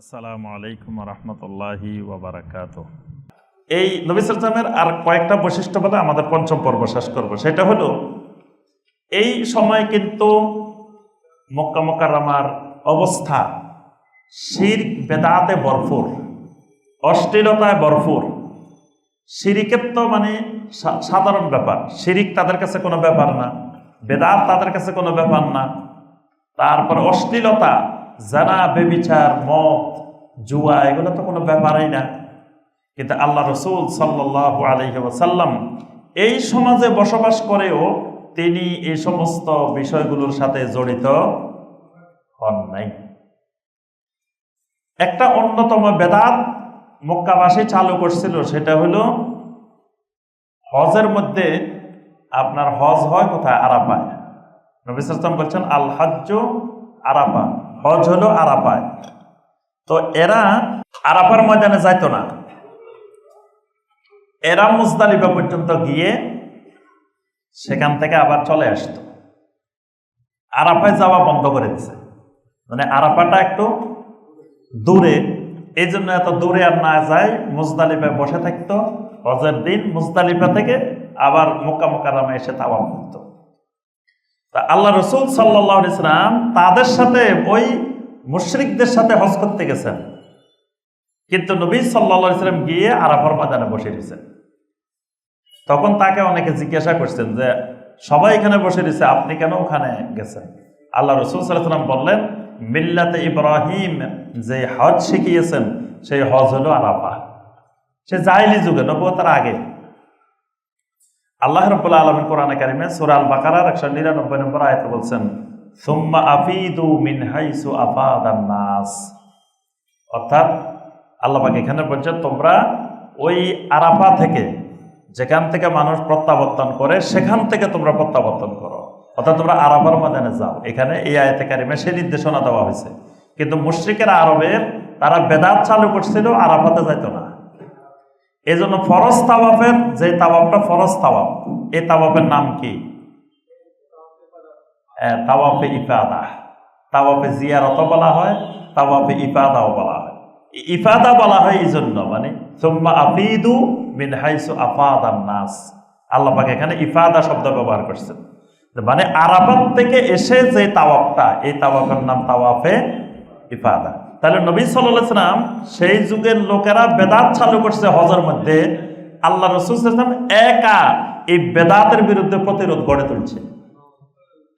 আসসালামু আলাইকুম রহমতুল্লাহি ওবরাকাত এই নবিসামের আর কয়েকটা বৈশিষ্ট্য বলে আমাদের পঞ্চম পর্ব শেষ করব। সেটা হলো, এই সময় কিন্তু মক্কা মক্কারামার অবস্থা শির বেদাতে ভরপুর, অশ্লীলতায় ভরপুর। শিরিকের তো মানে সাধারণ ব্যাপার। শিরিক তাদের কাছে কোনো ব্যাপার না, বেদাত তাদের কাছে কোনো ব্যাপার না। তারপর অশ্লীলতা জানা, বেবিচার, মদ, জুয়া, এগুলো তো কোনো ব্যাপারই না। কিন্তু আল্লাহ রসুল সাল্লাহ আলহিহাসাল্লাম এই সমাজে বসবাস করেও তিনি এই সমস্ত বিষয়গুলোর সাথে জড়িত হন নাই। একটা অন্যতম বেদাত মক্কাবাসী চালু করছিল, সেটা হলো হজের মধ্যে আপনার হজ হয় কোথায়? আরাপায় নবী সাল্লাম বলছেন আল হজ্জ আরাপা হজ হলো আরাপায় তো এরা আরাপার ময়দানে যাইতো না। এরা মুজদালিফা পর্যন্ত গিয়ে সেখান থেকে আবার চলে আসতো। আরাফায় যাওয়া বন্ধ করে দিছে। মানে আরাফাটা একটু দূরে। এই জন্য এত দূরে আর না যায়, মুজদালিফায় বসে থাকতো। হজের দিন মুজদালিফা থেকে আবার মোকা মোকারামে এসে তাওয়া করতো। তা আল্লাহ রসুল সাল্লাহ ইসলাম তাদের সাথে ওই মুশরিকদের সাথে হজ করতে গেছেন। কিন্তু নবী সাল্লাহ ইসলাম গিয়ে আরাফার বাজারে বসে দিয়েছেন তখন তাকে অনেকে জিজ্ঞাসা করছেন যে, সবাই এখানে বসে দিছে আপনি কেন ওখানে গেছেন? আল্লাহ রসুল সাল্লাম বললেন, মিল্লাতে ইব্রাহিম যে হজ শিখিয়েছেন, সেই হজ হলো আরাফা। সে জাইলি যুগে নবতার আগে। আল্লাহ রব্বুল্লাহ আলমিন কোরআন কারিমে সুরাল বাকারার একশো নিরানব্বই নম্বর আয়তে বলছেন, সুম্মা আফিদু মিন হাইসু আফাদান নাস। অর্থাৎ আল্লাহবাক এখানে বলছে তোমরা ওই আরাফা থেকে যেখান থেকে মানুষ প্রত্যাবর্তন করে, সেখান থেকে তোমরা প্রত্যাবর্তন করো। অর্থাৎ তোমরা আরাফার ময়দানে যাও। এখানে এই আয়তে কারিমে সেই নির্দেশনা দেওয়া হয়েছে। কিন্তু মুশ্রিকের আরবের, তারা বেদাত চালু করছিল, আরাফাতে যাইতো না। এই জন্য ফরজ তাওয়াফের, যে তাওয়াফটা ফরজ তাওয়াফ, এই তাওয়াফের নাম কি? তাওয়াফে ইফাদা। তাওয়াফে জিয়ারত বলা হয়, তাওয়াফে ইফাদাও বলা হয়। ইফাদা বলা হয় এই জন্য মানে সুম্মা আফিদু মিন হাইসু আফাদান নাস। আল্লাহ এখানে ইফাদা শব্দ ব্যবহার করছেন। মানে আরাফাত থেকে এসে যে তাওয়াফটা, এই তাওয়াফের নাম তাওয়াফে ইফাদা। তাহলে নবী সাল্লাম সেই যুগের লোকেরা বেদাত চালু করছে হজের মধ্যে। আল্লাহ রসুল একা এই বেদাতের বিরুদ্ধে প্রতিরোধ গড়ে তুলছে।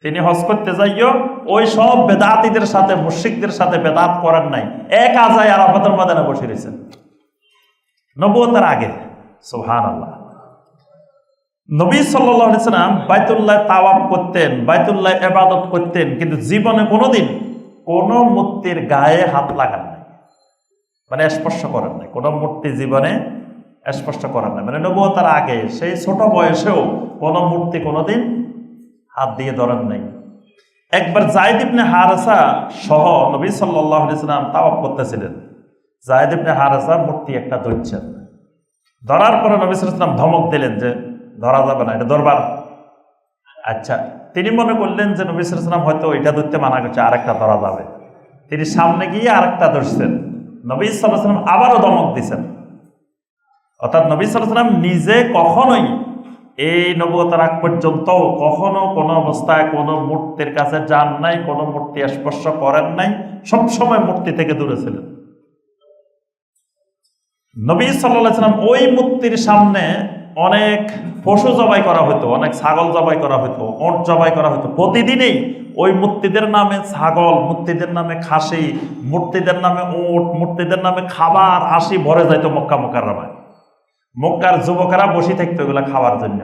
তিনি হজ করতে যাইও, ওই সব বেদাতিদের সাথে মুশিকদের সাথে বেদাত করার নাই। একা যায় আরাফাতের ময়দানে বসে রয়েছেন। নবতার আগে সোহান আল্লাহ নবী সাল্লাম বাইতুল্লাহ তাওয়াব করতেন, বাইতুল্লাহ এবাদত করতেন, কিন্তু জীবনে কোনোদিন কোনো মূর্তির গায়ে হাত লাগান নাই। মানে স্পর্শ করেন নাই। কোনো মূর্তি জীবনে স্পর্শ করেন নাই। মানে নবুয়তার আগে সেই ছোট বয়সেও কোনো মূর্তি কোনোদিন হাত দিয়ে ধরেন নাই। একবার জায়দ ইবনে হারাসা সহ নবী সাল্লাহ ইসলাম তাওয়াব করতেছিলেন। জায়দ ইবনে হারাসা মূর্তি একটা ধরছেন। ধরার পরে নবী সাল্লাম ধমক দিলেন যে, ধরা যাবে না, এটা ধরবার। আচ্ছা তিনি মনে করলেন যে নবী সাল্লাম হয়তো এটা ধরতে মানা করছে, আরেকটা ধরা যাবে। তিনি সামনে গিয়ে আরেকটা ধরছেন। নবী সাল্লাম আবারও দমক দিছেন। অর্থাৎ নবী সাল্লাম নিজে কখনোই এই নবতার আগ পর্যন্ত কখনো কোনো অবস্থায় কোনো মূর্তির কাছে যান নাই, কোনো মূর্তি স্পর্শ করেন নাই, সবসময় মূর্তি থেকে দূরে ছিলেন। নবী সাল্লাম ওই মূর্তির সামনে অনেক পশু জবাই করা হতো অনেক ছাগল জবাই করা হতো ওট জবাই করা হতো প্রতিদিনই ওই মূর্তিদের নামে ছাগল, মূর্তিদের নামে খাসি, মূর্তিদের নামে ওট, মূর্তিদের নামে খাবার আসি ভরে যাইত মক্কা মক্কার রামায় মক্কার যুবকেরা বসে থাকতো এগুলা খাওয়ার জন্য।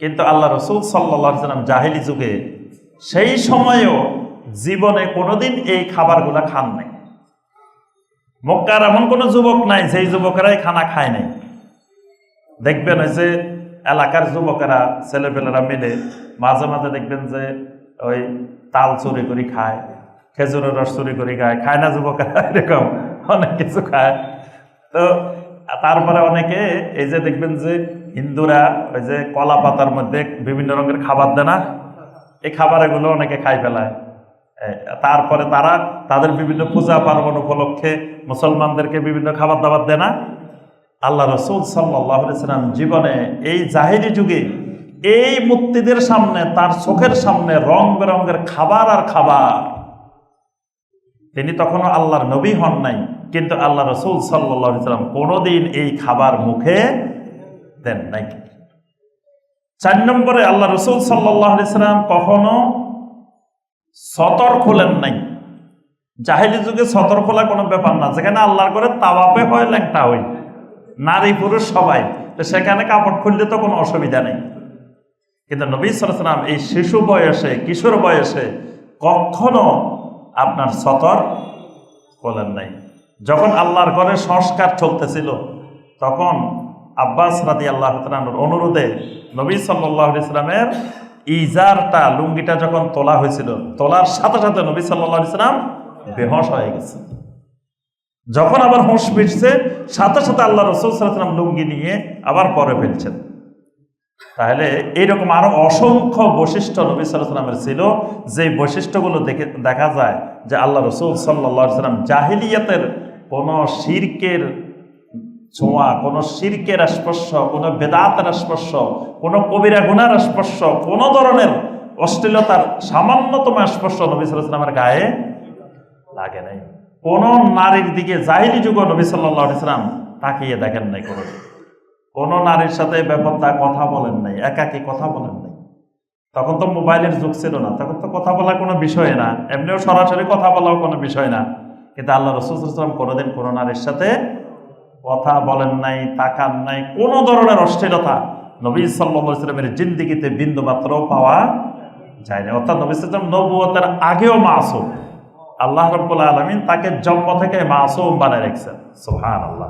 কিন্তু আল্লাহ রসুল সাল্লাহ সাল্লাম জাহিলি যুগে সেই সময়েও জীবনে কোনোদিন এই খাবারগুলা খান নাই। মক্কার এমন কোনো যুবক নাই, যেই যুবকেরাই খানা খায় নাই। দেখবেন যে এলাকার যুবকেরা, ছেলেপেলেরা মিলে মাঝে মাঝে দেখবেন যে ওই তাল চুরি করে খায়, খেজুরের রস চুরি করে খায় খায় না যুবকেরা, এরকম অনেক কিছু খায়। তো তারপরে অনেকে এই যে দেখবেন যে হিন্দুরা ওই যে কলা পাতার মধ্যে বিভিন্ন রঙের খাবার দেয় না? এই খাবার এগুলো অনেকে খাই ফেলায়। তারপরে তারা তাদের বিভিন্ন পূজা পার্বণ উপলক্ষে মুসলমানদেরকে বিভিন্ন খাবার দাবার দেয় না? আল্লাহ রসুল সাল্লাম জীবনে এই জাহিরি যুগে এই মূর্তিদের সামনে, তার চোখের সামনে রং বেরঙের খাবার আর খাবার। তিনি তখনও আল্লাহর নবী হন নাই, কিন্তু আল্লাহ রসুল সাল্লাম কোনোদিন এই খাবার মুখে দেন নাই। চার নম্বরে আল্লাহ রসুল সাল্লাম কখনো সতর খোলেন নাই। জাহেলি যুগে সতর খোলা কোনো ব্যাপার না, যেখানে আল্লাহর করে তাওয়াপে হয়, ল্যাংটা হই নারী পুরুষ সবাই। তো সেখানে কাপড় খুললে তো কোনো অসুবিধা নেই। কিন্তু নবী সালাম এই শিশু বয়সে, কিশোর বয়সে কখনো আপনার সতর খোলেন নাই। যখন আল্লাহর ঘরে সংস্কার চলতেছিল, তখন আব্বাস রাদি আল্লাহ অনুরোধে নবী সাল্লাহ ইসলামের ইজারটা, লুঙ্গিটা যখন তোলা হয়েছিল, তোলার সাথে সাথে নবী সাল্লাহ ইসলাম বেহস হয়ে গেছে। যখন আবার হোঁশ ফিরছে, সাথে সাথে আল্লাহ রসুল সাল্লাম লুঙ্গি নিয়ে আবার পরে ফেলছেন। তাহলে এইরকম আরও অসংখ্য বৈশিষ্ট্য নবী সাল্লামের ছিল, যে বৈশিষ্ট্যগুলো দেখে, দেখা যায় যে আল্লাহ রসুল সাল্লা সাল্লাম জাহিলিয়াতের কোনো শিরকের ছোঁয়া, কোনো শিরকের স্পর্শ কোনো বেদাতের স্পর্শ কোনো কবিরা গুনার স্পর্শ কোনো ধরনের অশ্লীলতার সামান্যতম স্পর্শ নবী সাল্লামের গায়ে লাগে নাই। কোন নারীর দিকে জাহিলি যুগ নবী সাল্লাহ ইসলাম তাকিয়ে দেখেন নাই কোনো কোনো নারীর সাথে ব্যাপারটা কথা বলেন নাই, একাকি কথা বলেন নাই। তখন তো মোবাইলের যুগ ছিল না, তখন তো কথা বলার কোনো বিষয় না, এমনিও সরাসরি কথা বলাও কোনো বিষয় না। কিন্তু আল্লাহ রসুলাম কোনোদিন কোনো নারীর সাথে কথা বলেন নাই, তাকান নাই, কোনো ধরনের অশ্লীলতা নবী ইসলামের জিন্দিগিতে বিন্দু মাত্র পাওয়া যায় না অর্থাৎ নবী সাল্লাম নবুয়তের আগেও মাসুম। আল্লাহ রব্বুল আলমিন তাকে জন্ম থেকে মাসুম বানিয়ে রেখেছেন। সুহান আল্লাহ